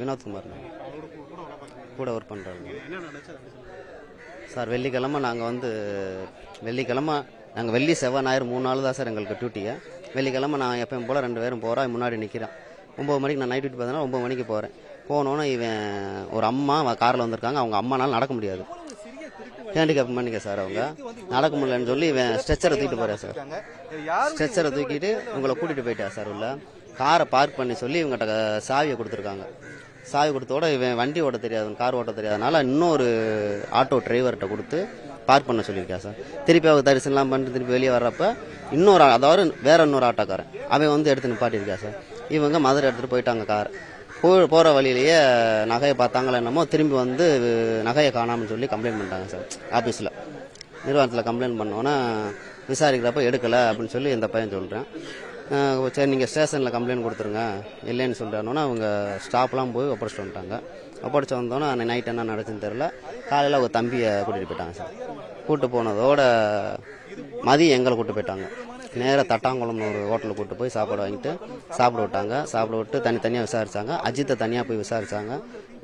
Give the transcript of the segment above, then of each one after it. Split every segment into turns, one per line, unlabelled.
வினோத்குமார். கூட ஒர்க் பண்ணுறாங்க. சார் வெள்ளிக்கிழமை நாங்கள் வந்து வெள்ளிக்கிழமை நாங்கள் வெள்ளி செவ்வாய் ஞாயிறு மூணு நாள் தான் சார் எங்களுக்கு டியூட்டியை வெள்ளிக்கிழமை நான் எப்பயும் போல் ரெண்டு பேரும் போகிறேன் முன்னாடி நிற்கிறேன் ஒம்பது மணிக்கு நான் நைட் டியூட்டி பார்த்தேன்னா ஒம்பது மணிக்கு போகிறேன் போனோன்னே இவன் ஒரு அம்மா காரில் வந்திருக்காங்க. அவங்க அம்மானால நடக்க முடியாது. ஹேண்டிகேப் பண்ணிக்க சார் அவங்க. நடக்க முடியலன்னு சொல்லி இவன் ஸ்ட்ரெச்சரை தூக்கிட்டு போகிறேன் சார். ஸ்ட்ரெச்சரை தூக்கிட்டு உங்களை கூட்டிகிட்டு போயிட்டா சார் உள்ள. காரை பார்க் பண்ணி சொல்லி இவங்ககிட்ட சாவியை கொடுத்துருக்காங்க. சாவி கொடுத்தோட இவன் வண்டி ஓட்ட தெரியாது கார் ஓட்ட தெரியாதனால இன்னொரு ஆட்டோ டிரைவர்கிட்ட கொடுத்து பார்க் பண்ண சொல்லியிருக்கேன் சார். திருப்பி அவங்க தரிசனம்லாம் பண்ணிட்டு திருப்பி வெளியே வர்றப்ப இன்னொரு அதாவது வேற இன்னொரு ஆட்டோக்காரன் அவன் வந்து எடுத்து நிப்பாட்டியிருக்கா சார். இவங்க மதுரை எடுத்துகிட்டு போயிட்டாங்க கார் போ போகிற வழியிலேயே நகையை பார்த்தாங்களா என்னமோ திரும்பி வந்து நகையை காணாமல் சொல்லி கம்ப்ளைண்ட் பண்ணிட்டாங்க சார் ஆஃபீஸில் நிர்வாகத்தில் கம்ப்ளைண்ட் பண்ணோன்னே விசாரிக்கிறப்ப எடுக்கலை அப்படின்னு சொல்லி இந்த பையன் சொல்கிறேன் சரி நீங்கள் ஸ்டேஷனில் கம்ப்ளைண்ட் கொடுத்துருங்க. இல்லைன்னு சொல்லிட்டானோன்னா அவங்க ஸ்டாஃப்லாம் போய் ஒப்படைச்சிட்டு வந்துட்டாங்க ஒப்படைச்சு வந்தோன்னே அன்னை நைட் என்ன நடந்துன்னு தெரில காலையில் அவங்க தம்பியை கூட்டிகிட்டு போயிட்டாங்க சார். கூப்பிட்டு போனதோட மதியம் எங்களை கூப்பிட்டு போயிட்டாங்க. நேராக தட்டாங்குளம்னு ஒரு ஹோட்டலுக்கு கூட்டு போய் சாப்பாடு வாங்கிட்டு சாப்பிட விட்டாங்க. சாப்பிட விட்டு தனித்தனியாக விசாரித்தாங்க அஜித்தை தனியாக போய் விசாரித்தாங்க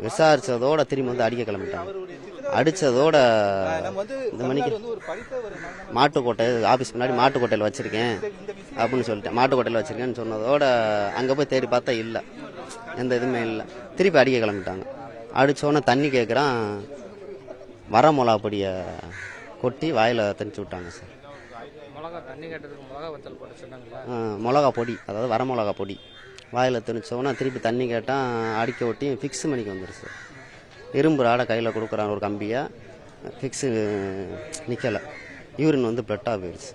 விசாரித்ததோட திரும்பி வந்து அடிக்க கிளம்பிட்டாங்க. அடித்ததோட இந்த மணிக்கு மாட்டுக்கோட்டை ஆஃபீஸ் முன்னாடி மாட்டுக்கோட்டையில் வச்சுருக்கேன். அப்படின்னு சொல்லிட்டேன். மாட்டுக்கோட்டையில் வச்சிருக்கேன்னு சொன்னதோட அங்கே போய் தேடி பார்த்தா இல்லை. எந்த இதுவுமே இல்லை. திருப்பி அடிக்க கிளம்பிட்டாங்க. அடிச்சோன்னே தண்ணி கேட்குறான் வர மிளகா பொடியை கொட்டி வாயில் தெளிச்சு விட்டாங்க சார். மிளகா பொடி. அதாவது வர மிளகா பொடி. வாயில் திணிச்சோன்னா திருப்பி தண்ணி கேட்டால் அடிக்க ஒட்டி ஃபிக்ஸ் மணிக்கு வந்துருச்சு இரும்பு ராடை கையில் கொடுக்குறான் ஒரு கம்பியை. ஃபிக்ஸு நிற்கலை யூரின் வந்து பிளட்டாக போயிடுச்சு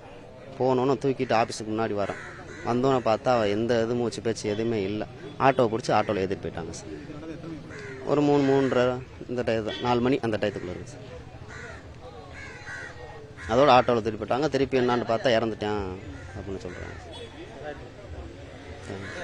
போனோன்னு தூக்கிட்டு ஆஃபீஸுக்கு முன்னாடி வரேன் வந்தோன்னே பார்த்தா எந்த இது மூச்சு பேச்சு எதுவுமே இல்லை. ஆட்டோவை பிடிச்சி ஆட்டோவில் ஏற்றிட்டு போயிட்டாங்க சார். ஒரு மூணு மூன்றரை இந்த டயத்து நாலு மணி அந்த டயத்துக்குள்ளே இருக்கு சார். அதோட ஆட்டோவில் திருப்பி போயிட்டாங்க. திருப்பி என்னான்னு பார்த்தா இறந்துட்டேன் அப்படின்னு சொல்கிறாங்க